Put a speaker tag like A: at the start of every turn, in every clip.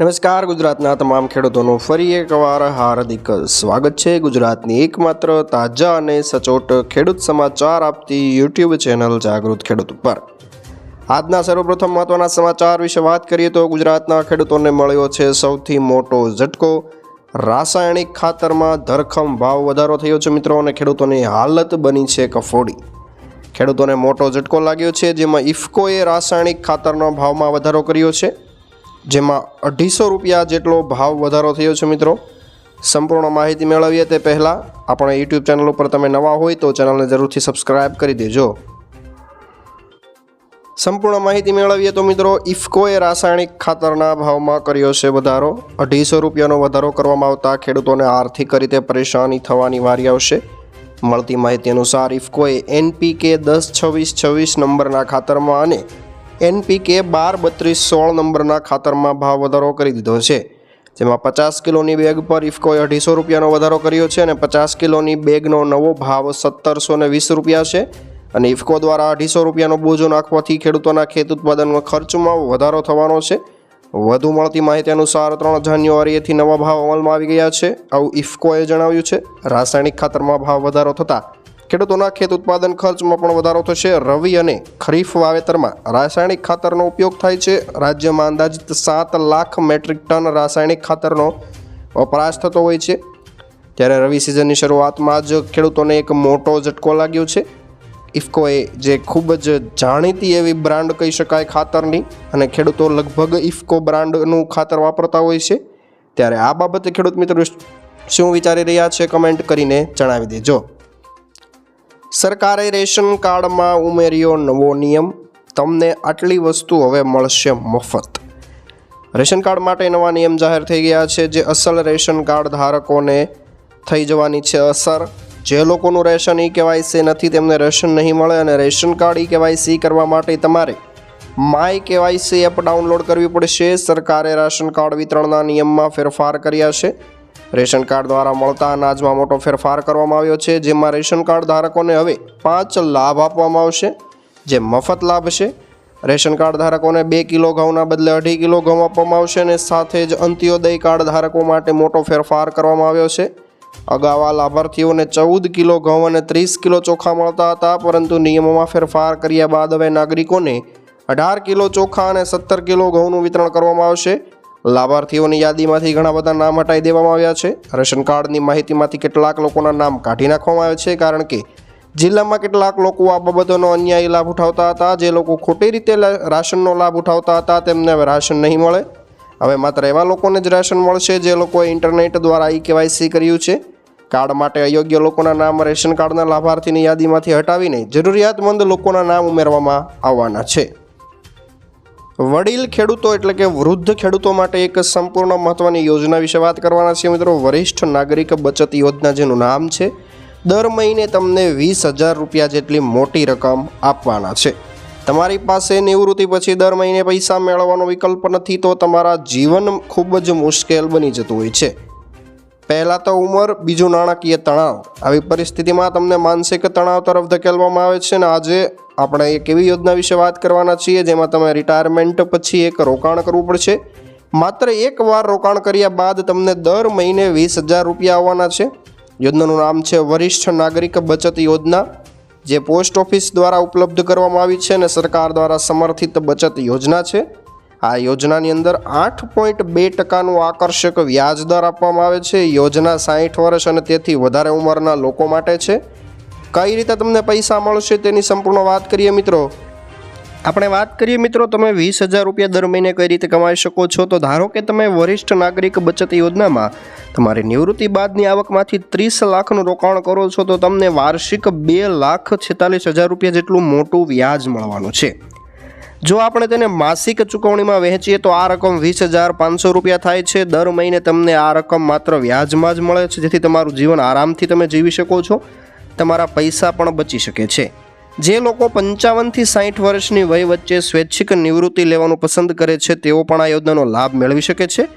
A: નમસ્કાર, ગુજરાતના તમામ ખેડૂતોનું ફરી એકવાર હાર્દિક સ્વાગત છે. ગુજરાતની એકમાત્ર તાજા અને સચોટ ખેડૂત સમાચાર આપતી યુટ્યુબ ચેનલ જાગૃત ખેડૂત ઉપર. આજના સર્વપ્રથમ મહત્વના સમાચાર વિશે વાત કરીએ તો ગુજરાતના ખેડૂતોને મળ્યો છે સૌથી મોટો ઝટકો. રાસાયણિક ખાતરમાં ધરખમ ભાવ વધારો થયો છે મિત્રો અને ખેડૂતોની હાલત બની છે કફોડી. ખેડૂતોને મોટો ઝટકો લાગ્યો છે, જેમાં ઇફકોએ રાસાયણિક ખાતરના ભાવમાં વધારો કર્યો છે. જેમાં અઢીસો રૂપિયા જેટલો ભાવ વધારો થયો છે મિત્રો. સંપૂર્ણ માહિતી મેળવીએ તે પહેલાં આપણા યુટ્યુબ ચેનલ ઉપર તમે નવા હોય તો ચેનલને જરૂરથી સબસ્ક્રાઇબ કરી દેજો. સંપૂર્ણ માહિતી મેળવીએ તો મિત્રો, ઇફકોએ રાસાયણિક ખાતરના ભાવમાં કર્યો છે વધારો. અઢીસો રૂપિયાનો વધારો કરવામાં આવતા ખેડૂતોને આર્થિક રીતે પરેશાની થવાની વારી આવશે. મળતી માહિતી અનુસાર ઇફકોએ એનપીકે દસ છવ્વીસ છવ્વીસ નંબરના ખાતરમાં અને એનપીકે બાર બત્રીસ સોળ નંબરના ખાતરમાં ભાવ વધારો કરી દીધો છે. જેમાં પચાસ કિલોની બેગ પર ઇફકોએ અઢીસો રૂપિયાનો વધારો કર્યો છે અને પચાસ કિલોની બેગનો નવો ભાવ સત્તરસો વીસ રૂપિયા છે અને ઇફકો દ્વારા અઢીસો રૂપિયાનો બોજો નાખવાથી ખેડૂતોના ખેત ઉત્પાદન ખર્ચમાં વધારો થવાનો છે. વધુ મળતી માહિતી અનુસાર ત્રણ જાન્યુઆરીએથી નવા ભાવ અમલમાં આવી ગયા છે. આવું ઇફકોએ જણાવ્યું છે. રાસાયણિક ખાતરમાં ભાવ વધારો થતાં ખેડૂતોના ખેત ઉત્પાદન ખર્ચમાં પણ વધારો થશે. રવિ અને ખરીફ વાવેતરમાં રાસાયણિક ખાતરનો ઉપયોગ થાય છે. રાજ્યમાં અંદાજિત સાત લાખ મેટ્રિક ટન રાસાયણિક ખાતરનો વપરાશ થતો હોય છે. ત્યારે રવિ સિઝનની શરૂઆતમાં જ ખેડૂતોને એક મોટો ઝટકો લાગ્યો છે. ઇફકોએ જે ખૂબ જ જાણીતી એવી બ્રાન્ડ કહી શકાય ખાતરની અને ખેડૂતો લગભગ ઇફકો બ્રાન્ડનું ખાતર વાપરતા હોય છે. ત્યારે આ બાબતે ખેડૂત મિત્રો શું વિચારી રહ્યા છે કમેન્ટ કરીને જણાવી દેજો. સરકારે રેશન કાર્ડમાં ઉમેર્યો નવો નિયમ. તમને આટલી વસ્તુ હવે મળશે મફત. રેશન કાર્ડ માટે નવા નિયમ જાહેર થઈ ગયા છે જે અસલ રેશન કાર્ડ ધારકોને થઈ જવાની છે અસર. જે લોકોનું રેશન ઈ કેવાયસી નથી, તેમને રેશન નહીં મળે અને રેશન કાર્ડ ઈ કેવાયસી કરવા માટે તમારે માય કેવાયસી એપ ડાઉનલોડ કરવી પડશે. સરકારે રાશન કાર્ડ વિતરણના નિયમમાં ફેરફાર કર્યા છે. રેશન કાર્ડ દ્વારા મળતા અનાજમાં મોટો ફેરફાર કરવામાં આવ્યો છે, જેમાં રેશન કાર્ડ ધારકોને હવે પાંચ લાભ આપવામાં આવશે, જે મફત લાભ છે. રેશન કાર્ડ ધારકોને બે કિલો ઘઉંના બદલે અઢી કિલો ઘઉં આપવામાં આવશે અને સાથે જ અંત્યોદય કાર્ડ ધારકો માટે મોટો ફેરફાર કરવામાં આવ્યો છે. અગાઉ લાભાર્થીઓને ચૌદ કિલો ઘઉં અને ત્રીસ કિલો ચોખા મળતા હતા, પરંતુ નિયમોમાં ફેરફાર કર્યા બાદ હવે નાગરિકોને અઢાર કિલો ચોખા અને સત્તર કિલો ઘઉંનું વિતરણ કરવામાં આવશે. લાભાર્થીઓની યાદીમાંથી ઘણા બધા નામ હટાવી દેવામાં આવ્યા છે. રેશન કાર્ડની માહિતીમાંથી કેટલાક લોકોના નામ કાઢી નાખવામાં આવે છે, કારણ કે જિલ્લામાં કેટલાક લોકો આ બાબતોનો અન્યાયી લાભ ઉઠાવતા હતા. જે લોકો ખોટી રીતે રાશનનો લાભ ઉઠાવતા હતા, તેમને હવે રાશન નહીં મળે. હવે માત્ર એવા લોકોને જ રાશન મળશે જે લોકોએ ઇન્ટરનેટ દ્વારા ઈ કેવાયસી કર્યું છે. કાર્ડ માટે અયોગ્ય લોકોના નામ રેશન કાર્ડના લાભાર્થીની યાદીમાંથી હટાવીને જરૂરિયાતમંદ લોકોના નામ ઉમેરવામાં આવવાના છે. વડીલ ખેડૂતો એટલે કે વૃદ્ધ ખેડૂતો માટે એક સંપૂર્ણ મહત્વની યોજના વિશે વાત કરવાના છીએ મિત્રો. વરિષ્ઠ નાગરિક બચત યોજના જેનું નામ છે, દર મહિને તમને વીસ હજાર રૂપિયા જેટલી મોટી રકમ આપવાના છે. તમારી પાસે નિવૃત્તિ પછી દર મહિને પૈસા મેળવવાનો વિકલ્પ નથી તો તમારા જીવન ખૂબ જ મુશ્કેલ બની જતું હોય છે. પહેલાં તો ઉંમર, બીજું નાણાકીય તણાવ. આવી પરિસ્થિતિમાં તમને માનસિક તણાવ તરફ ધકેલવામાં આવે છે અને આજે આપણે એક એવી યોજના વિશે વાત કરવાના છીએ જેમાં તમે રિટાયરમેન્ટ પછી એક રોકાણ કરવું પડશે. માત્ર એક વાર રોકાણ કર્યા બાદ તમને દર મહિને વીસ હજાર રૂપિયા આવવાના છે. યોજનાનું નામ છે વરિષ્ઠ નાગરિક બચત યોજના, જે પોસ્ટ ઓફિસ દ્વારા ઉપલબ્ધ કરવામાં આવી છે અને સરકાર દ્વારા સમર્થિત બચત યોજના છે. આ યોજનાની અંદર આઠ પોઈન્ટ બે ટકાનું આકર્ષક વ્યાજ દર આપવામાં આવે છે. યોજના સાહીઠ વર્ષ અને તેથી વધારે ઉંમરના લોકો માટે છે. કઈ રીતે તમને પૈસા મળશે તેની સંપૂર્ણ વાત કરીએ મિત્રો. આપણે વાત કરીએ મિત્રો, તમે વીસ હજાર રૂપિયા દર મહિને કઈ રીતે કમાઈ શકો છો? તો ધારો કે તમે વરિષ્ઠ નાગરિક બચત યોજનામાં તમારી નિવૃત્તિ બાદની આવકમાંથી ત્રીસ લાખનું રોકાણ કરો છો, તો તમને વાર્ષિક બે લાખ છેતાલીસ હજાર રૂપિયા જેટલું મોટું વ્યાજ મળવાનું છે. જો આપણે તેને માસિક ચૂકવણીમાં વહેંચીએ તો આ રકમ વીસ હજાર પાંચસો રૂપિયા થાય છે. દર મહિને તમને આ રકમ માત્ર વ્યાજમાં જ મળે છે, જેથી તમારું જીવન આરામથી તમે જીવી શકો છો. તમારા પૈસા પણ બચી શકે છે. જે લોકો પંચાવનથી સાઠ વર્ષની વય વચ્ચે સ્વૈચ્છિક નિવૃત્તિ લેવાનું પસંદ કરે છે, તેઓ પણ આ યોજનાનો લાભ મેળવી શકે છે.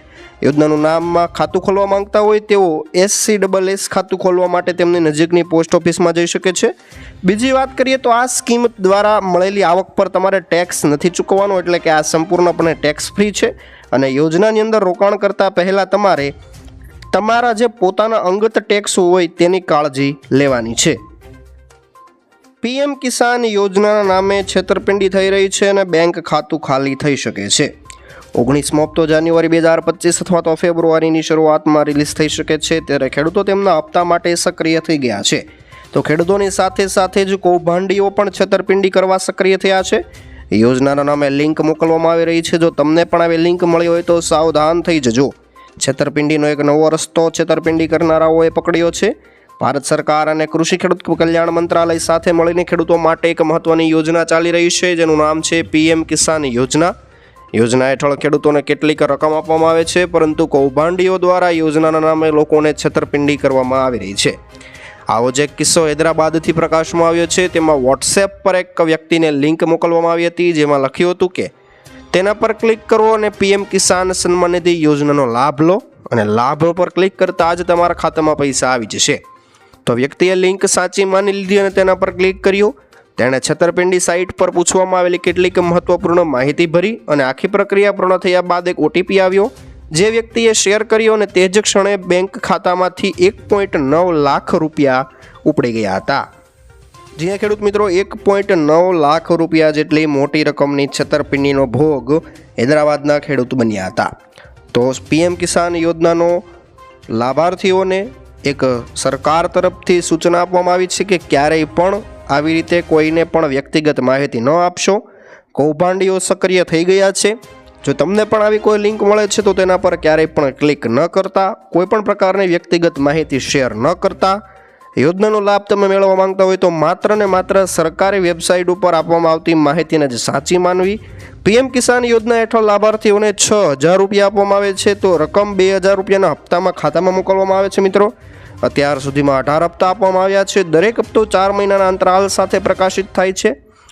A: યોજનાનું નામમાં ખાતું ખોલવા માંગતા હોય તેઓ એસસી ડબલ એસ ખાતું ખોલવા માટે તેમની નજીકની પોસ્ટ ઓફિસમાં જઈ શકે છે. બીજી વાત કરીએ તો આ સ્કીમ દ્વારા મળેલી આવક પર તમારે ટેક્સ નથી ચૂકવવાનો એટલે કે આ સંપૂર્ણપણે ટેક્સ ફ્રી છે અને યોજનાની અંદર રોકાણ કરતાં પહેલાં તમારે તમારા જે પોતાના અંગત ટેક્સ હોય તેની કાળજી લેવાની છે. પીએમ કિસાન યોજનાના નામે છેતરપિંડી થઈ રહી છે અને બેંક ખાતું ખાલી થઈ શકે છે. ઓગણીસમો હપ્તો જાન્યુઆરી બે હજાર પચીસ અથવા તો ફેબ્રુઆરીની શરૂઆતમાં રિલીઝ થઈ શકે છે, ત્યારે ખેડૂતો તેમના હપ્તા માટે સક્રિય થઈ ગયા છે. તો ખેડૂતોની સાથે સાથે જ કૌભાંડીઓ પણ છેતરપિંડી કરવા સક્રિય થયા છે. યોજનાના નામે લિંક મોકલવામાં આવી રહી છે. જો તમને પણ આવી લિંક મળી હોય તો સાવધાન થઈ જજો. છેતરપિંડીનો એક નવો રસ્તો છેતરપિંડી કરનારાઓએ પકડ્યો છે. ભારત સરકાર અને કૃષિ ખેડૂત કલ્યાણ મંત્રાલય સાથે મળીને ખેડૂતો માટે એક મહત્વની યોજના ચાલી રહી છે, જેનું નામ છે પીએમ કિસાન યોજના. યોજના હેઠળ ખેડૂતોને કેટલીક રકમ આપવામાં આવે છે, પરંતુ કૌભાંડીઓ દ્વારા યોજનાના નામે લોકોને છેતરપિંડી કરવામાં આવી રહી છે. આવો જ કિસ્સો હૈદરાબાદથી પ્રકાશમાં આવ્યો છે. તેમાં વોટ્સએપ પર એક વ્યક્તિને લિંક મોકલવામાં આવી હતી, જેમાં લખ્યું હતું કે, તેના પર ક્લિક કરો અને પીએમ કિસાન સન્માન નિધિ યોજનાનો લાભ લો, અને લાભ પર ક્લિક કરતાં જ તમારા ખાતામાં પૈસા આવી જશે. તો વ્યક્તિએ લિંક સાચી માની લીધી અને તેના પર ક્લિક કર્યું. તેણે છતરપિંડી સાઇટ પર પૂછવામાં આવેલી કેટલીક મહત્વપૂર્ણ માહિતી ભરી અને આખી પ્રક્રિયા પૂર્ણ થયા બાદ એક ઓટીપી આવ્યો, જે વ્યક્તિએ શેર કર્યો અને તે જ ક્ષણે બેંક ખાતામાંથી એક પોઈન્ટ નવ લાખ રૂપિયા ઉપડી ગયા હતા. જ્યાં ખેડૂત મિત્રો, એક પોઈન્ટ નવ લાખ રૂપિયા જેટલી મોટી રકમની છેતરપિંડીનો ભોગ હૈદરાબાદના ખેડૂત બન્યા હતા. તો પીએમ કિસાન યોજનાનો લાભાર્થીઓને એક સરકાર તરફથી સૂચના આપવામાં આવી છે કે ક્યારેય પણ આવી રીતે કોઈને પણ વ્યક્તિગત માહિતી ન આપશો. કૌભાંડીઓ સક્રિય થઈ ગયા છે. જો તમને પણ આવી કોઈ લિંક મળે છે, તો તેના પર ક્યારેય પણ ક્લિક ન કરતા. કોઈ પણ પ્રકારની વ્યક્તિગત માહિતી શેર ન કરતા. યોજનાનો લાભ તમે મેળવવા માંગતા હોય તો માત્ર ને માત્ર સરકારી વેબસાઇટ ઉપર આપવામાં આવતી માહિતીને જ સાચી માનવી. પીએમ કિસાન યોજના હેઠળ લાભાર્થીઓને છ હજાર રૂપિયા આપવામાં આવે છે, તો રકમ બે હજાર રૂપિયાના હપ્તામાં ખાતામાં મોકલવામાં આવે છે મિત્રો. અત્યાર સુધીમાં અઢાર હપ્તા આપવામાં આવ્યા છે. દરેક હપ્તો ચાર મહિનાના અંતરાલ સાથે પ્રકાશિત થાય છે.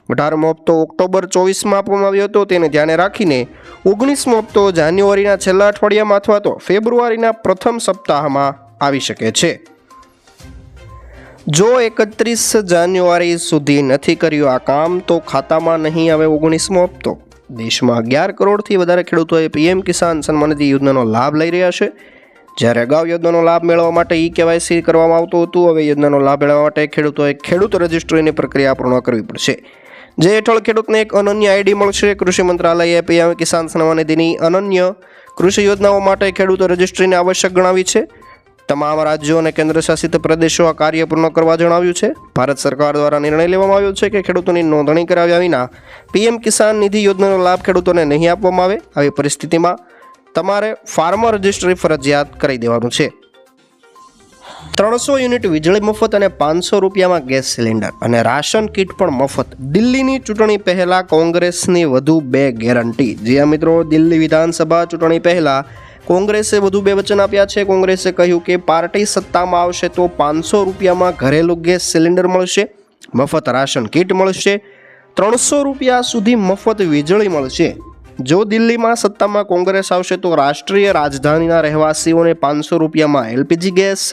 A: અઢારમો હપ્તો ઓક્ટોબર ચોવીસમાં આપવામાં આવ્યો હતો. તેને ધ્યાને રાખીને ઓગણીસમો હપ્તો જાન્યુઆરીના છેલ્લા અઠવાડિયામાં અથવા તો ફેબ્રુઆરીના પ્રથમ સપ્તાહમાં આવી શકે છે. જો એકત્રીસ જાન્યુઆરી સુધી નથી કર્યું આ કામ, તો ખાતામાં નહીં આવે ઓગણીસમો હપ્તો. દેશમાં અગિયાર કરોડથી વધારે ખેડૂતોએ પીએમ કિસાન સન્માન યોજનાનો લાભ લઈ રહ્યા છે. જ્યારે અગાઉ યોજનાનો લાભ મેળવવા માટે ઈ કેવાયસી કરવામાં આવતું હતું, હવે યોજનાનો લાભ મેળવવા માટે ખેડૂતોએ ખેડૂત રજિસ્ટ્રીની પ્રક્રિયા પૂર્ણ કરવી પડશે. જે હેઠળ ખેડૂતને એક અનન્ય આઈડી મળશે, કૃષિ મંત્રાલયે પીએમ કિસાન સન્માન નિધિની અનન્ય કૃષિ યોજનાઓ માટે ખેડૂત રજિસ્ટ્રીને આવશ્યક ગણાવી છે. તમામ રાજ્યો અને કેન્દ્રશાસિત પ્રદેશો આ કાર્ય પૂર્ણ કરવા જણાવ્યું છે. ભારત સરકાર દ્વારા નિર્ણય લેવામાં આવ્યો છે કે ખેડૂતોની નોંધણી કરાવ્યા વિના પીએમ કિસાન નિધિ યોજનાનો લાભ ખેડૂતોને નહીં આપવામાં આવે. આવી પરિસ્થિતિમાં તમારે ફાર્મર રજિસ્ટ્રી ફરજિયાત કરી દેવાનું છે. ત્રણસો યુનિટ વીજળી મફત અને પાંચસો રૂપિયામાં ગેસ સિલિન્ડર અને રાશન કીટ પણ મફત. દિલ્હીની ચૂંટણી પહેલાં કોંગ્રેસની વધુ બે ગેરંટી. જે મિત્રો, દિલ્હી વિધાનસભા ચૂંટણી પહેલાં કોંગ્રેસે વધુ બે વચન આપ્યા છે. કોંગ્રેસે કહ્યું કે પાર્ટી સત્તામાં આવશે તો પાંચસો રૂપિયામાં ઘરેલું ગેસ સિલિન્ડર મળશે, મફત રાશન કીટ મળશે, ત્રણસો રૂપિયા સુધી મફત વીજળી મળશે. જો દિલ્હીમાં સત્તામાં કોંગ્રેસ આવશે તો રાષ્ટ્રીય રાજધાનીના રહેવાસીઓને પાંચસો રૂપિયામાં એલપીજી ગેસ,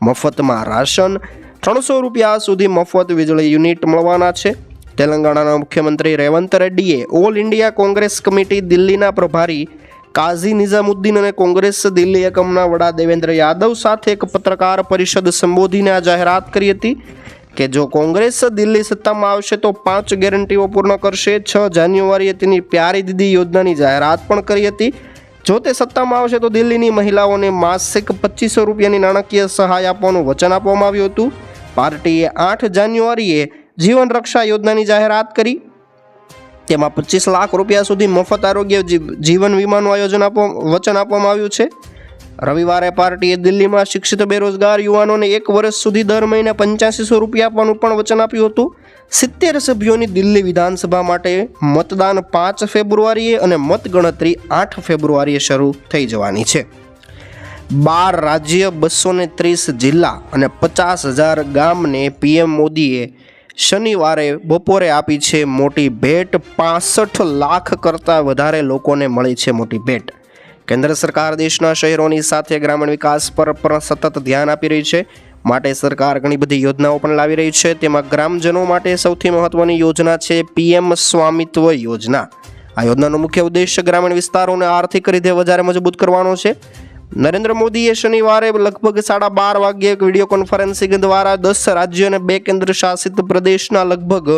A: મફતમાં રાશન, ત્રણસો રૂપિયા સુધી મફત વીજળી યુનિટ મળવાના છે. તેલંગાણાના મુખ્યમંત્રી રેવંત રેડ્ડીએ ઓલ ઇન્ડિયા કોંગ્રેસ કમિટી દિલ્હીના પ્રભારી કાઝી નિઝામુદ્દીન અને કોંગ્રેસ દિલ્હી એકમના વડા દેવેન્દ્ર યાદવ સાથે એક પત્રકાર પરિષદ સંબોધીને આ જાહેરાત કરી હતી. કે જો કોંગ્રેસ દિલ્હી સત્તામાં આવશે તો પાંચ ગેરંટીઓ પૂર્ણ કરશે. છ જાન્યુઆરીએ તેની પ્યારી દીદી યોજનાની જાહેરાત પણ કરી હતી. જો તે સત્તામાં આવશે તો દિલ્હીની મહિલાઓને માસિક પચીસો રૂપિયાની નાણાકીય સહાય આપવાનું વચન આપવામાં આવ્યું હતું. પાર્ટીએ આઠ જાન્યુઆરીએ જીવન રક્ષા યોજનાની જાહેરાત કરી. તેમાં પચીસ લાખ રૂપિયા સુધી મફત આરોગ્ય જીવન વીમાનું આયોજન આપવા, વચન આપવામાં આવ્યું છે. રવિવારે પાર્ટીએ દિલ્હીમાં શિક્ષિત બેરોજગાર યુવાનોને એક વર્ષ સુધી દર મહિને પંચ્યાસીસો રૂપિયા આપવાનું પણ વચન આપ્યું હતું. સિત્તેર સભ્યોની દિલ્હી વિધાનસભા માટે મતદાન પાંચ ફેબ્રુઆરીએ અને મતગણતરી આઠ ફેબ્રુઆરીએ શરૂ થઈ જવાની છે. બાર રાજ્ય બસો ને ત્રીસ જિલ્લા અને પચાસ હજાર ગામને પીએમ મોદીએ શનિવારે બપોરે આપી છે મોટી ભેટ. પાસઠ લાખ કરતાં વધારે લોકોને મળી છે મોટી ભેટ. કેન્દ્ર સરકાર દેશના શહેરોની સાથે ગ્રામીણ વિકાસ પર પણ સતત ધ્યાન આપી રહી છે. માટે સરકાર ઘણી બધી યોજનાઓ પણ લાવી રહી છે. તેમાં ગ્રામજનો માટે સૌથી મહત્વની યોજના છે પીએમ સ્વામિત્વ યોજના. આ યોજનાનો મુખ્ય ઉદ્દેશ્ય ગ્રામીણ વિસ્તારોને આર્થિક રીતે વધારે મજબૂત કરવાનો છે. નરેન્દ્ર મોદીએ શનિવારે લગભગ સાડા બાર વાગ્યે વીડિયો કોન્ફરન્સિંગ દ્વારા દસ રાજ્યો અને બે કેન્દ્ર શાસિત પ્રદેશના લગભગ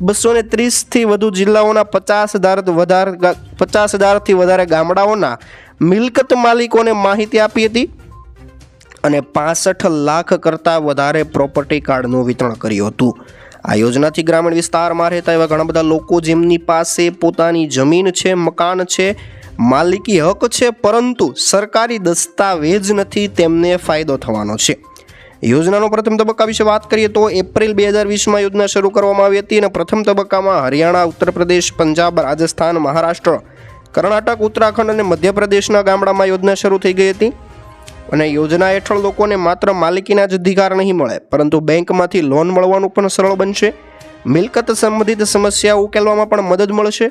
A: બસો ને ત્રીસથી વધુ જિલ્લાઓના પચાસ હજાર વધારે પચાસ હજારથી વધારે ગામડાઓના મિલકત માલિકોને માહિતી આપી હતી અને પાસઠ લાખ કરતાં વધારે પ્રોપર્ટી કાર્ડનું વિતરણ કર્યું હતું. આ યોજનાથી ગ્રામીણ વિસ્તારમાં રહેતા એવા ઘણા બધા લોકો જેમની પાસે પોતાની જમીન છે, મકાન છે, માલિકી હક છે, પરંતુ સરકારી દસ્તાવેજ નથી, તેમને ફાયદો થવાનો છે. યોજનાનો પ્રથમ તબક્કા વિશે વાત કરીએ તો એપ્રિલ બે હજાર વીસમાં યોજના શરૂ કરવામાં આવી હતી અને પ્રથમ તબક્કામાં હરિયાણા ઉત્તર પ્રદેશ પંજાબ, રાજસ્થાન, મહારાષ્ટ્ર કર્ણાટક, ઉત્તરાખંડ અને મધ્યપ્રદેશના ગામડામાં યોજના શરૂ થઈ ગઈ હતી. અને યોજના હેઠળ લોકોને માત્ર માલિકીના જ અધિકાર નહીં મળે, પરંતુ બેંકમાંથી લોન મળવાનું પણ સરળ બનશે. મિલકત સંબંધિત સમસ્યા ઉકેલવામાં પણ મદદ મળશે.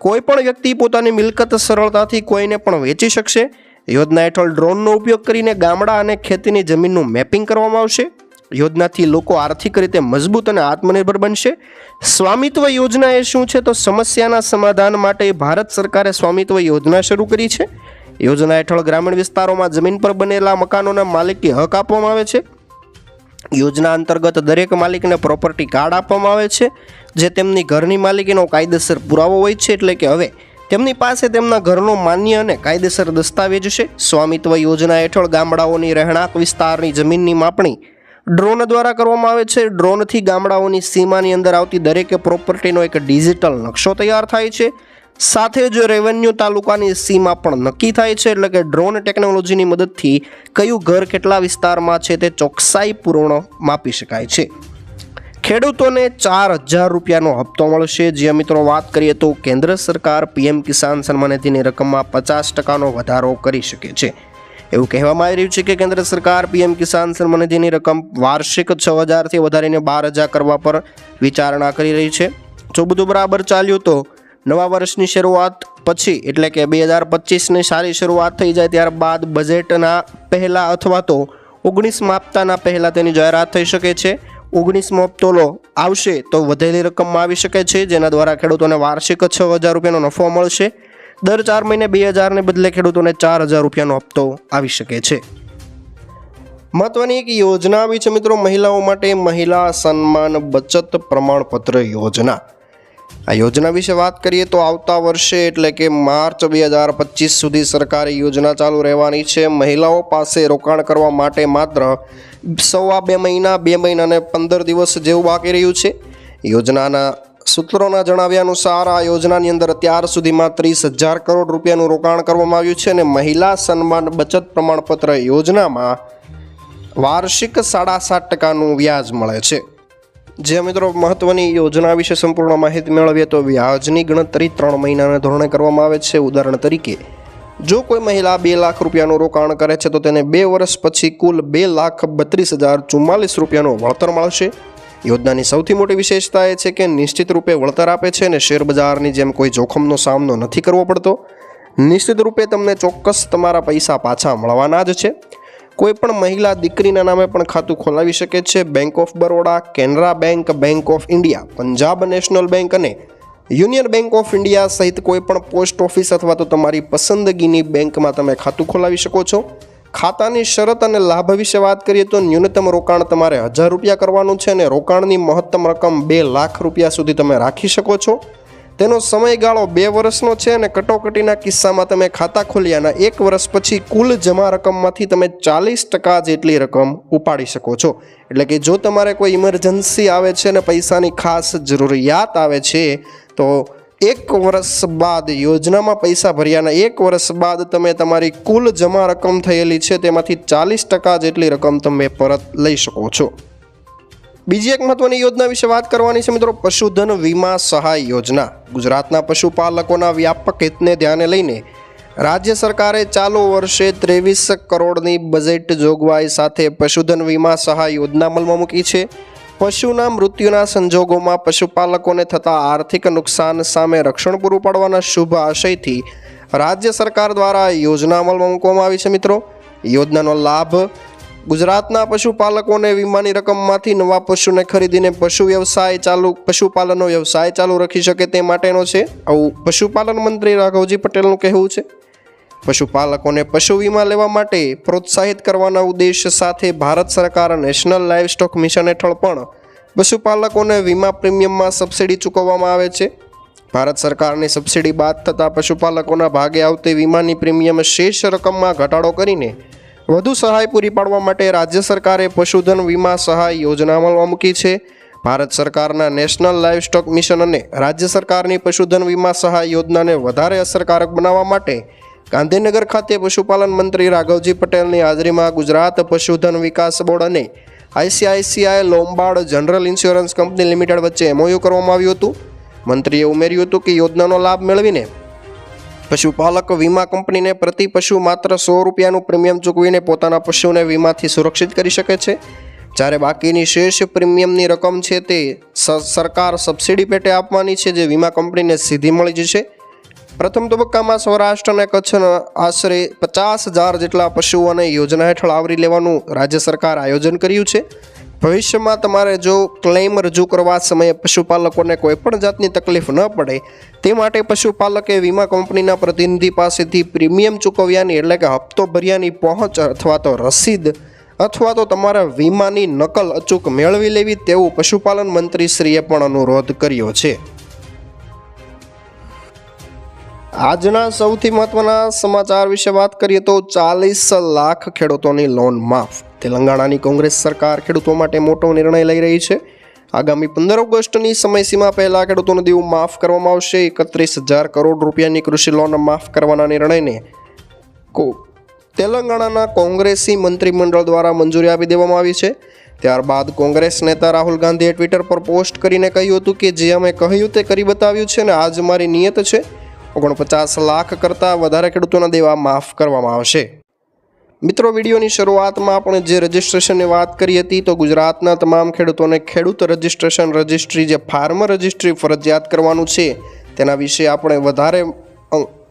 A: કોઈ પણ વ્યક્તિ પોતાની મિલકત સરળતાથી કોઈને પણ વેચી શકશે. યોજના હેઠળ ડ્રોનનો ઉપયોગ કરીને ગામડા અને ખેતીની જમીનનું મેપિંગ કરવામાં આવશે. યોજનાથી લોકો આર્થિક રીતે મજબૂત અને આત્મનિર્ભર બનશે. સ્વામિત્વ યોજના એ શું છે? તો સમસ્યાના સમાધાન માટે ભારત સરકારે સ્વામિત્વ યોજના શરૂ કરી છે. યોજના હેઠળ ગ્રામીણ વિસ્તારોમાં જમીન પર બનેલા મકાનોના માલિકી હક આપવામાં આવે છે. યોજના અંતર્ગત દરેક માલિકને પ્રોપર્ટી કાર્ડ આપવામાં આવે છે, જે તેમની ઘરની માલિકીનો કાયદેસર પુરાવો હોય છે, એટલે કે હવે તેમની પાસે તેમના ઘરનો માન્ય અને કાયદેસર દસ્તાવેજ છે. સ્વામિત્વ યોજના હેઠળ ગામડાઓની રહેણાંક વિસ્તારની જમીનની માપણી ડ્રોન દ્વારા કરવામાં આવે છે. ડ્રોનથી ગામડાઓની સીમાની અંદર આવતી દરેક પ્રોપર્ટીનો એક ડિજિટલ નકશો તૈયાર થાય છે. સાથે જ રેવન્યુ તાલુકાની સીમા પણ નક્કી થાય છે. એટલે કે ડ્રોન ટેકનોલોજીની મદદથી કયું ઘર કેટલા વિસ્તારમાં છે તે ચોકસાઈપૂર્ણ માપી શકાય છે. ખેડૂતોને ચાર હજાર રૂપિયાનો હપ્તો મળશે. જે મિત્રો વાત કરીએ તો કેન્દ્ર સરકાર પીએમ કિસાન સન્માન નિધિની રકમમાં પચાસ ટકાનો વધારો કરી શકે છે. એવું કહેવામાં આવી રહ્યું છે કે કેન્દ્ર સરકાર પીએમ કિસાન સન્માન નિધિની રકમ વાર્ષિક છ હજારથી વધારીને બાર હજાર કરવા પર વિચારણા કરી રહી છે. જો બધું બરાબર ચાલ્યું તો નવા વર્ષની શરૂઆત પછી, એટલે કે બે હજાર પચીસની સારી શરૂઆત થઈ જાય ત્યારબાદ બજેટના પહેલાં અથવા તો ઓગણીસમાં હપ્તાના પહેલાં તેની જાહેરાત થઈ શકે છે. ઓગણીસમો હપ્તો લો આવશે તો વધેલી રકમમાં આવી શકે છે, જેના દ્વારા ખેડૂતોને વાર્ષિક છ હજાર રૂપિયાનો નફો મળશે. દર ચાર મહિને બે હજારને બદલે ખેડૂતોને ચાર હજાર રૂપિયાનો હપ્તો આવી શકે છે. મહત્વની એક યોજના આવી છે મિત્રો મહિલાઓ માટે મહિલા સન્માન બચત પ્રમાણપત્ર યોજના. આ યોજના વિશે વાત કરીએ તો આવતા વર્ષે એટલે કે માર્ચ બે હજાર પચીસ સુધી સરકારી યોજના ચાલુ રહેવાની છે. મહિલાઓ પાસે રોકાણ કરવા માટે માત્ર સવા બે મહિના બે મહિના અને પંદર દિવસ જેવું બાકી રહ્યું છે. યોજનાના સૂત્રોના જણાવ્યા અનુસાર આ યોજનાની અંદર અત્યાર સુધીમાં ત્રીસ હજાર કરોડ રૂપિયાનું રોકાણ કરવામાં આવ્યું છે અને મહિલા સન્માન બચત પ્રમાણપત્ર યોજનામાં વાર્ષિક સાડા સાત ટકાનું વ્યાજ મળે છે. જે મિત્રો મહત્વની યોજના વિશે સંપૂર્ણ માહિતી મેળવીએ તો વ્યાજની ગણતરી ત્રણ મહિનાના ધોરણે કરવામાં આવે છે. ઉદાહરણ તરીકે, જો કોઈ મહિલા બે લાખ રૂપિયાનું રોકાણ કરે છે તો તેને બે વર્ષ પછી કુલ બે લાખ બત્રીસ હજાર ચુમ્માલીસ રૂપિયાનું વળતર મળશે. યોજનાની સૌથી મોટી વિશેષતા એ છે કે નિશ્ચિત રૂપે વળતર આપે છે અને શેર બજારની જેમ કોઈ જોખમનો સામનો નથી કરવો પડતો. નિશ્ચિત રૂપે તમને ચોક્કસ તમારા પૈસા પાછા મળવાના જ છે. કોઈ પણ મહિલા દીકરીના નામે પણ ખાતું ખોલાવી શકે છે. Bank of Baroda Canara Bank Bank of India Punjab National Bank અને યુનિયન બેંક ઓફ ઇન્ડિયા સહિત કોઈ પણ પોસ્ટ ઓફિસ અથવા તો તમારી પસંદગીની બેંકમાં તમે ખાતું ખોલાવી શકો છો. ખાતાની શરત અને લાભ વિશે વાત કરીએ તો ન્યૂનતમ રોકાણ તમારે હજાર રૂપિયા કરવાનું છે અને રોકાણની મહત્તમ રકમ બે લાખ રૂપિયા સુધી તમે રાખી શકો છો. તેનો સમયગાળો બે વર્ષનો છે અને કટોકટીના કિસ્સામાં તમે ખાતા ખોલ્યાના એક વર્ષ પછી કુલ જમા રકમમાંથી તમે ચાલીસ ટકા જેટલી રકમ ઉપાડી શકો છો. એટલે કે જો તમારે કોઈ ઇમરજન્સી આવે છે અને પૈસાની ખાસ જરૂરિયાત આવે છે, તો એક વર્ષ બાદ યોજનામાં પૈસા ભર્યાના એક વર્ષ બાદ તમે તમારી કુલ જમા રકમ થયેલી છે, તેમાંથી ચાલીસ ટકા જેટલી રકમ તમે પરત લઈ શકો છો. બીજી એક મહત્વની યોજના વિશે વાત કરવાની છે મિત્રો, પશુધન વીમા સહાય યોજના. ગુજરાતના પશુપાલકોના વ્યાપક હિતને ધ્યાને લઈને રાજ્ય સરકારે ચાલુ વર્ષે ત્રેવીસ કરોડની બજેટ જોગવાઈ સાથે પશુધન વીમા સહાય યોજના અમલમાં મૂકી છે. પશુના મૃત્યુના સંજોગોમાં પશુપાલકોને થતા આર્થિક નુકસાન સામે રક્ષણ પૂરું પાડવાના શુભ આશયથી રાજ્ય સરકાર દ્વારા યોજના અમલમાં મૂકવામાં આવી છે મિત્રો. યોજનાનો લાભ ગુજરાતના પશુપાલકોને વીમાની રકમમાંથી નવા પશુને ખરીદીને પશુ વ્યવસાય ચાલુ, પશુપાલનનો વ્યવસાય ચાલુ રાખી શકે તે માટેનો છે. આવું પશુપાલન મંત્રી રાઘવજી પટેલનું કહેવું છે. પશુપાલકોને પશુ વીમા લેવા માટે પ્રોત્સાહિત કરવાના ઉદ્દેશ સાથે ભારત સરકાર નેશનલ લાઇવ સ્ટોક મિશન હેઠળ પણ પશુપાલકોને વીમા પ્રીમિયમમાં સબસિડી ચૂકવવામાં આવે છે. ભારત સરકારની સબસિડી બાદ થતાં પશુપાલકોના ભાગે આવતી વીમાની પ્રીમિયમ શેષ રકમમાં ઘટાડો કરીને વધુ સહાય પૂરી પાડવા માટે રાજ્ય સરકારે પશુધન વીમા સહાય યોજના અમલમાં મૂકી છે. ભારત સરકારના નેશનલ લાઇવ સ્ટોક મિશન અને રાજ્ય સરકારની પશુધન વીમા સહાય યોજનાને વધારે અસરકારક બનાવવા માટે ગાંધીનગર ખાતે પશુપાલન મંત્રી રાઘવજી પટેલની હાજરીમાં ગુજરાત પશુધન વિકાસ બોર્ડ અને ICICI Lombard general insurance company limited વચ્ચે એમઓયુ કરવામાં આવ્યું હતું. મંત્રીએ ઉમેર્યું હતું કે યોજનાનો લાભ મેળવીને પશુપાલક વીમા કંપનીને પ્રતિ પશુ માત્ર સો રૂપિયાનું પ્રીમિયમ ચૂકવીને પોતાના પશુને વીમાથી સુરક્ષિત કરી શકે છે. જ્યારે બાકીની શેષ પ્રીમિયમની રકમ છે તે સરકાર સબસિડી પેટે આપવાની છે, જે વીમા કંપનીને સીધી મળી જશે. પ્રથમ તબક્કામાં સૌરાષ્ટ્ર અને કચ્છના આશરે પચાસ હજાર જેટલા પશુઓને યોજના હેઠળ આવરી લેવાનું રાજ્ય સરકાર આયોજન કર્યું છે. ભવિષ્યમાં તમારે જો ક્લેમ રજૂ કરવા સમયે પશુપાલકોને કોઈપણ જાતની તકલીફ ન પડે, તે માટે પશુપાલકે વીમા કંપનીના પ્રતિનિધિ પાસેથી પ્રીમિયમ ચૂકવ્યાની એટલે કે હપ્તો ભર્યાની પહોંચ અથવા તો રસીદ અથવા તો તમારા વીમાની નકલ અચૂક મેળવી લેવી તેવું પશુપાલન મંત્રીશ્રીએ પણ અનુરોધ કર્યો છે. આજના સૌથી મહત્વના સમાચાર વિશે વાત કરીએ તો ચાલીસ લાખ ખેડૂતોની લોન માફ. તેલંગાણાની કોંગ્રેસ સરકાર ખેડૂતો માટે મોટો નિર્ણય લઈ રહી છે. આગામી પંદર ઓગસ્ટની સમયસીમા પહેલાં ખેડૂતોનું દીવ માફ કરવામાં આવશે. એકત્રીસ હજાર કરોડ રૂપિયાની કૃષિ લોન માફ કરવાના નિર્ણયને તેલંગાણાના કોંગ્રેસી મંત્રીમંડળ દ્વારા મંજૂરી આપી દેવામાં આવી છે. ત્યારબાદ કોંગ્રેસ નેતા રાહુલ ગાંધીએ ટ્વિટર પર પોસ્ટ કરીને કહ્યું હતું કે જે અમે કહ્યું તે કરી બતાવ્યું છે અને આજ મારી નિયત છે. ઓગણપચાસ લાખ કરતાં વધારે ખેડૂતોના દેવા માફ કરવામાં આવશે. મિત્રો, વિડીયોની શરૂઆતમાં આપણે જે રજિસ્ટ્રેશનની વાત કરી હતી, તો ગુજરાતના તમામ ખેડૂતોને ખેડૂત રજિસ્ટ્રેશન રજિસ્ટ્રી, જે ફાર્મર રજિસ્ટ્રી ફરજિયાત કરવાનું છે, તેના વિશે આપણે વધારે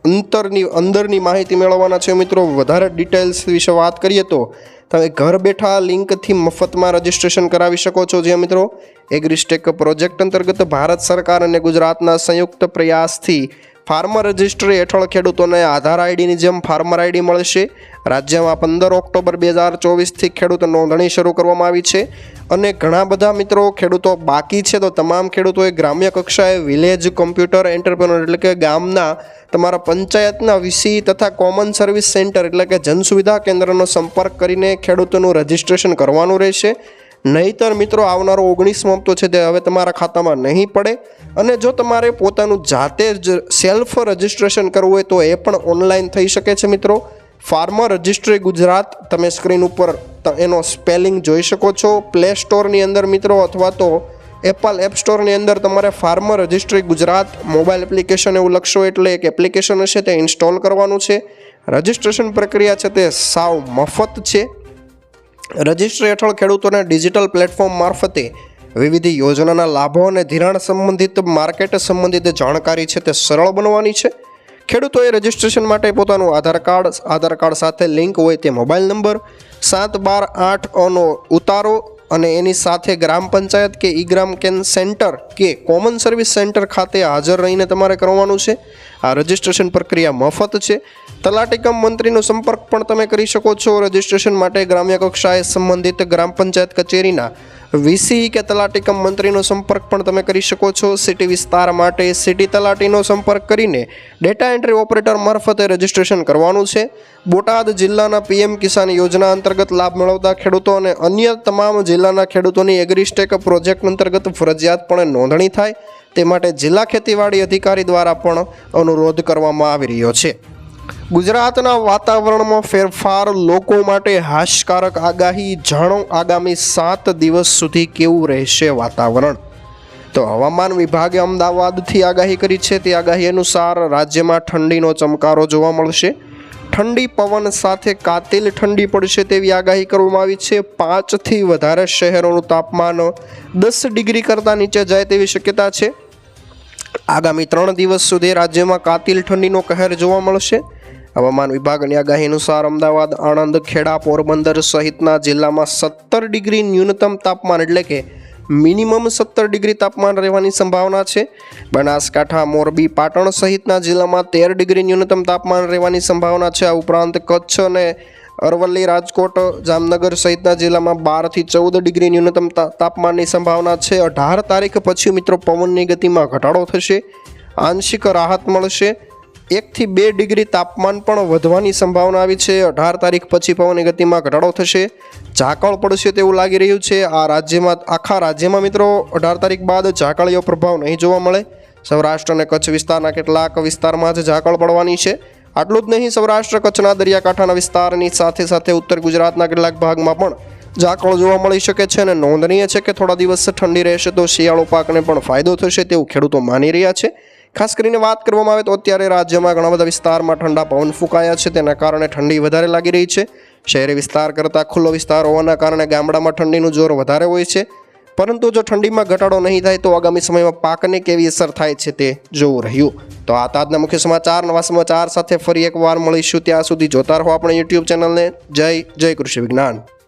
A: અંતરની, અંદરની માહિતી મેળવવાના છે. મિત્રો, વધારે ડિટેલ્સ વિશે વાત કરીએ તો, તમે ઘર બેઠા લિંકથી મફતમાં રજિસ્ટ્રેશન કરાવી શકો છો. જે મિત્રો, એગ્રીસ્ટેક પ્રોજેક્ટ અંતર્ગત ભારત સરકાર અને ગુજરાતના સંયુક્ત પ્રયાસથી ફાર્મર રજિસ્ટ્રી હેઠળ ખેડૂતોને આધાર આઈડીની જેમ ફાર્મર આઈડી મળશે. રાજ્યમાં પંદર ઓક્ટોબર બે હજાર ચોવીસથી ખેડૂત નોંધણી શરૂ કરવામાં આવી છે. અને ઘણા બધા મિત્રો ખેડૂતો બાકી છે તો તમામ ખેડૂતોએ ગ્રામ્ય કક્ષાએ વિલેજ, કોમ્પ્યુટર, એન્ટરપ્રેનર એટલે કે ગામના તમારા પંચાયતના વીસી તથા કોમન સર્વિસ સેન્ટર એટલે કે જન સુવિધા કેન્દ્રનો સંપર્ક કરીને ખેડૂતોનું રજિસ્ટ્રેશન કરવાનું રહેશે. નહીતર મિત્રો, આવનારો ઓગણીસમો હપ્તો છે તે હવે તમારા ખાતામાં નહીં પડે. અને જો તમારે પોતાનું જાતે જ સેલ્ફ રજિસ્ટ્રેશન કરવું હોય તો એ પણ ઓનલાઈન થઈ શકે છે મિત્રો. ફાર્મર રજિસ્ટ્રી ગુજરાત, તમે સ્ક્રીન ઉપર એનો સ્પેલિંગ જોઈ શકો છો. પ્લે સ્ટોરની અંદર મિત્રો, અથવા તો એપલ એપ સ્ટોરની અંદર તમારે farmer registry Gujarat mobile application એવું લખશો એટલે એક એપ્લિકેશન હશે તે ઇન્સ્ટોલ કરવાનું છે. રજિસ્ટ્રેશન પ્રક્રિયા છે તે સાવ મફત છે. રજિસ્ટ્રી હેઠળ ખેડૂતોને ડિજિટલ પ્લેટફોર્મ મારફતે વિવિધ યોજનાના લાભો અને ધિરાણ સંબંધિત માર્કેટ સંબંધિત જાણકારી છે તે સરળ બનવાની છે. ખેડૂતોએ રજિસ્ટ્રેશન માટે પોતાનું આધાર કાર્ડ આધાર કાર્ડ સાથે લિંક હોય તે મોબાઈલ નંબર, સાત બાર આઠ અનો ઉતારો અને એની સાથે ગ્રામ પંચાયત કે ઈ ગ્રામ કેન સેન્ટર કે કોમન સર્વિસ સેન્ટર ખાતે હાજર રહીને તમારે કરવાનું છે. આ રજિસ્ટ્રેશન પ્રક્રિયા મફત છે. તલાટી કમ મંત્રીનો સંપર્ક પણ તમે કરી શકો છો. રજિસ્ટ્રેશન માટે ગ્રામ્ય કક્ષાએ સંબંધિત ગ્રામ પંચાયત કચેરીના વીસી કે તલાટીકમ મંત્રીનો સંપર્ક પણ તમે કરી શકો છો. સિટી વિસ્તાર માટે સિટી તલાટીનો સંપર્ક કરીને ડેટા એન્ટ્રી ઓપરેટર મારફતે રજિસ્ટ્રેશન કરવાનું છે. બોટાદ જિલ્લાના પીએમ કિસાન યોજના અંતર્ગત લાભ મેળવતા ખેડૂતો અને અન્ય તમામ જિલ્લાના ખેડૂતોની એગ્રીસ્ટેક પ્રોજેક્ટ અંતર્ગત ફરજિયાતપણે નોંધણી થાય. તે માટે જિલ્લા ખેતીવાડી અધિકારી દ્વારા પણ અનુરોધ કરવામાં આવી રહ્યો છે. ગુજરાતના વાતાવરણમાં ફેરફાર લોકો માટે હાશકારક આગાહી જાણો આગામી સાત દિવસ સુધી કેવું રહેશે વાતાવરણ? તો હવામાન વિભાગે અમદાવાદથી આગાહી કરી છે. તે આગાહી અનુસાર રાજ્યમાં ઠંડીનો ચમકારો જોવા મળશે. ઠંડી પવન સાથે કાતિલ ઠંડી પડશે તેવી આગાહી કરવામાં આવી છે. પાંચથી વધારે શહેરોનું તાપમાન દસ ડિગ્રી કરતાં નીચે જાય તેવી શક્યતા છે. આગામી ત્રણ દિવસ સુધી રાજ્યમાં કાતિલ ઠંડીનો કહેર જોવા મળશે. હવામાન વિભાગની આગાહી અનુસાર અમદાવાદ, આણંદ, ખેડા, પોરબંદર સહિતના જિલ્લામાં સત્તર ડિગ્રી ન્યૂનતમ તાપમાન એટલે કે મિનિમમ સત્તર ડિગ્રી તાપમાન રહેવાની સંભાવના છે. બનાસકાંઠા, મોરબી, પાટણ સહિતના જિલ્લામાં તેર ડિગ્રી ન્યૂનતમ તાપમાન રહેવાની સંભાવના છે. આ ઉપરાંત કચ્છ અને અરવલ્લી, રાજકોટ, જામનગર સહિતના જિલ્લામાં બારથી ચૌદ ડિગ્રી ન્યૂનતમ તાપમાનની સંભાવના છે. અઢાર તારીખ પછી મિત્રો પવનની ગતિમાં ઘટાડો થશે. આંશિક રાહત મળશે. એકથી બે ડિગ્રી તાપમાન પણ વધવાની સંભાવના આવી છે. અઢાર તારીખ પછી પવનની ગતિમાં ઘટાડો થશે. ઝાકળ પડશે તેવું લાગી રહ્યું છે. આ રાજ્યમાં, આખા રાજ્યમાં મિત્રો, અઢાર તારીખ બાદ ઝાકળીયો પ્રભાવ નહીં જોવા મળે. સૌરાષ્ટ્ર અને કચ્છ વિસ્તારના કેટલાક વિસ્તારમાં જ ઝાકળ પડવાની છે. આટલું જ નહીં, સૌરાષ્ટ્ર, કચ્છના દરિયાકાંઠાના વિસ્તારની સાથે સાથે ઉત્તર ગુજરાતના કેટલાક ભાગમાં પણ ઝાકળ જોવા મળી શકે છે અને નોંધનીય છે કે થોડા દિવસ ઠંડી રહેશે તો શિયાળો પાકને પણ ફાયદો થશે તેવું ખેડૂતો માની રહ્યા છે. ખાસ કરીને વાત કરવામાં આવે તો અત્યારે રાજ્યમાં ઘણા બધા વિસ્તારમાં ઠંડા પવન ફૂંકાયા છે. તેના કારણે ઠંડી વધારે લાગી રહી છે. શહેરી વિસ્તાર કરતાં ખુલ્લો વિસ્તાર હોવાના કારણે ગામડામાં ઠંડીનું જોર વધારે હોય છે. પરંતુ જો ઠંડીમાં ઘટાડો નહીં થાય તો આગામી સમયમાં પાકને કેવી અસર થાય છે તે જોવું રહ્યું. તો આ તાજના મુખ્ય સમાચાર. નવા સમાચાર સાથે ફરી એકવાર મળીશું. ત્યાં સુધી જોતા રહો આપણે યુટ્યુબ ચેનલને. જય જય કૃષિ વિજ્ઞાન.